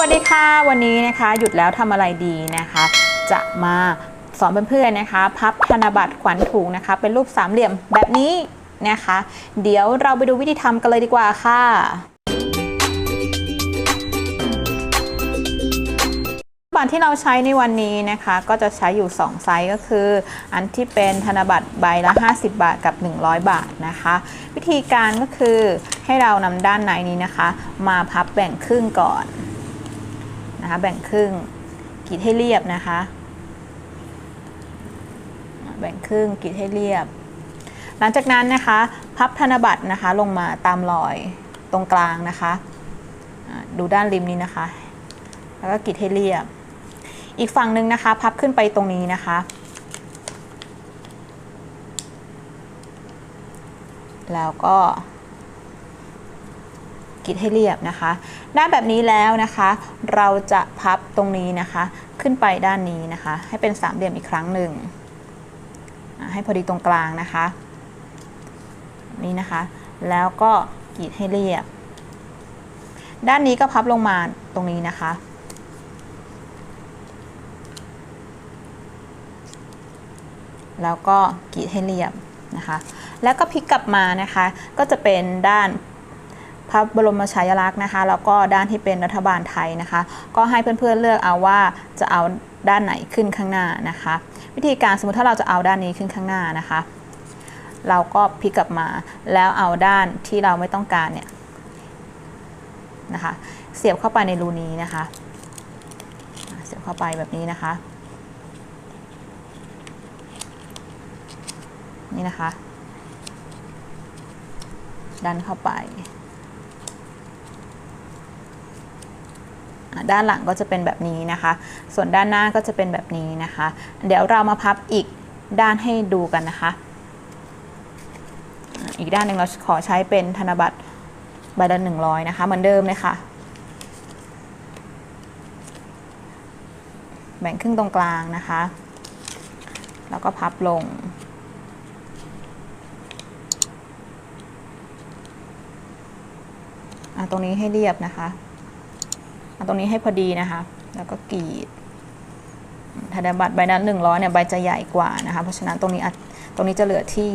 วัสดีค่ะ วันนี้นะคะหยุดแล้วทำอะไรดีนะคะ จะมาสอนเพื่อนๆนะคะ พับธนบัตรขวัญถุงนะคะ เป็นรูปสามเหลี่ยมแบบนี้นะคะ เดี๋ยวเราไปดูวิธีทำกันเลยดีกว่าค่ะบัตรที่เราใช้ในวันนี้นะคะ ก็จะใช้อยู่ 2 ไซส์ก็คือ อันที่เป็นธนบัตรใบละ 50 บาทกับ 100 บาทนะคะ วิธีการก็คือให้เรานำด้านในนี้นะคะ มาพับแบ่งครึ่งก่อน นะคะแบ่งครึ่งกรีดให้เรียบนะคะ แบ่งครึ่งกรีดให้เรียบ หลังจากนั้นนะคะ พับธนบัตรนะคะลงมาตามรอยตรงกลางนะคะ ดูด้านริมนี้นะคะ แล้วก็กรีดให้เรียบ อีกฝั่งหนึ่งนะคะ พับขึ้นไปตรงนี้นะคะ แล้วก็ กรีดให้เรียบนะคะด้านแบบนี้แล้วนะคะ เราจะพับตรงนี้นะคะ ขึ้นไปด้านนี้นะคะ ให้เป็นสามเหลี่ยมอีกครั้งหนึ่ง ให้พอดีตรงกลางนะคะ นี่นะคะ แล้วก็กรีดให้เรียบ ด้านนี้ก็พับลงมาตรงนี้นะคะแล้วก็กรีดให้เรียบนะคะ แล้วก็พลิกกลับมานะคะ ก็จะเป็นด้าน พระบรมฉายาลักษณ์นะคะแล้วก็ด้านที่เป็นรัฐบาลไทยนะคะ ก็ให้เพื่อนๆเลือกเอาว่าจะเอาด้านไหนขึ้นข้างหน้านะคะ วิธีการสมมติถ้าเราจะเอาด้านนี้ขึ้นข้างหน้านะคะ เราก็พลิกกลับมาแล้วเอาด้านที่เราไม่ต้องการเนี่ยนะคะ เสียบเข้าไปในรูนี้นะคะ เสียบเข้าไปแบบนี้นะคะ นี่นะคะ ดันเข้าไปอะ ด้านหลังก็จะเป็นแบบนี้นะคะ ส่วนด้านหน้าก็จะเป็นแบบนี้นะคะ เดี๋ยวเรามาพับอีกด้านให้ดูกันนะคะ อีกด้านหนึ่งเราขอใช้เป็นธนบัตรใบละหนึ่งร้อยนะคะ เหมือนเดิมเลยค่ะ แบ่งครึ่งตรงกลางนะคะ แล้วก็พับลงอะตรงนี้ให้เรียบนะคะ ตรงนี้ให้พอดีนะคะ แล้วก็กรีดธนบัตรใบนั้นหนึ่งร้อยเนี่ยใบจะใหญ่กว่านะคะ เพราะฉะนั้นตรงนี้ตรงนี้จะเหลือที่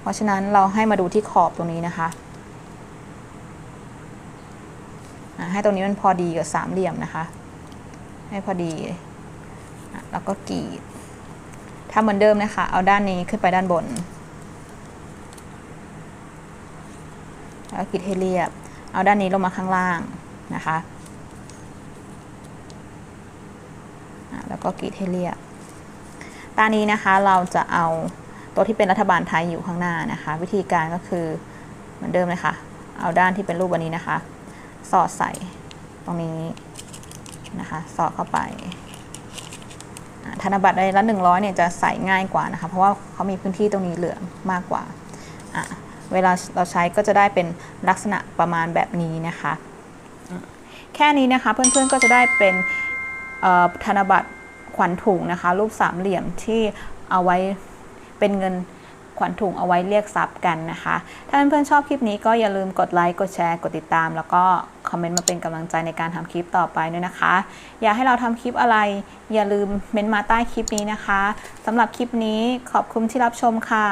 เพราะฉะนั้นเราให้มาดูที่ขอบตรงนี้นะคะ ให้ตรงนี้มันพอดีกับสามเหลี่ยมนะคะ ให้พอดี แล้วก็กรีดทำเหมือนเดิมนะคะ เอาด้านนี้ขึ้นไปด้านบน แล้วกรีดให้เรียบ เอาด้านนี้ลงมาข้างล่างนะคะอะ แล้วก็กรีดให้เรียบตานี้นะคะเราจะเอาตัวที่เป็นรัฐบาลไทยอยู่ข้างหน้านะคะ วิธีการก็คือเหมือนเดิมเลยค่ะ เอาด้านที่เป็นรูปอันนี้นะคะ สอดใส่ตรงนี้นะคะ สอดเข้าไปธนบัตรใบละหนึ่งร้อยเนี่ยจะใส่ง่ายกว่านะคะ เพราะว่าเขามีพื้นที่ตรงนี้เหลือมากกว่า เวลาเราใช้ก็จะได้เป็นลักษณะประมาณแบบนี้นะคะ แค่นี้นะคะเพื่อนๆก็จะได้เป็น ธนบัตรขวัญถุงนะคะ รูปสามเหลี่ยมที่เอาไว้เป็นเงินขวัญถุงเอาไว้เรียกทรัพย์กันนะคะ ถ้าเพื่อนๆชอบคลิปนี้ก็อย่าลืมกดไลค์ กดแชร์ กดติดตาม แล้วก็คอมเมนต์มาเป็นกำลังใจในการทำคลิปต่อไปด้วยนะคะ อยากให้เราทำคลิปอะไร อย่าลืมเม้นต์มาใต้คลิปนี้นะคะสำหรับคลิปนี้ขอบคุณที่รับชมค่ะ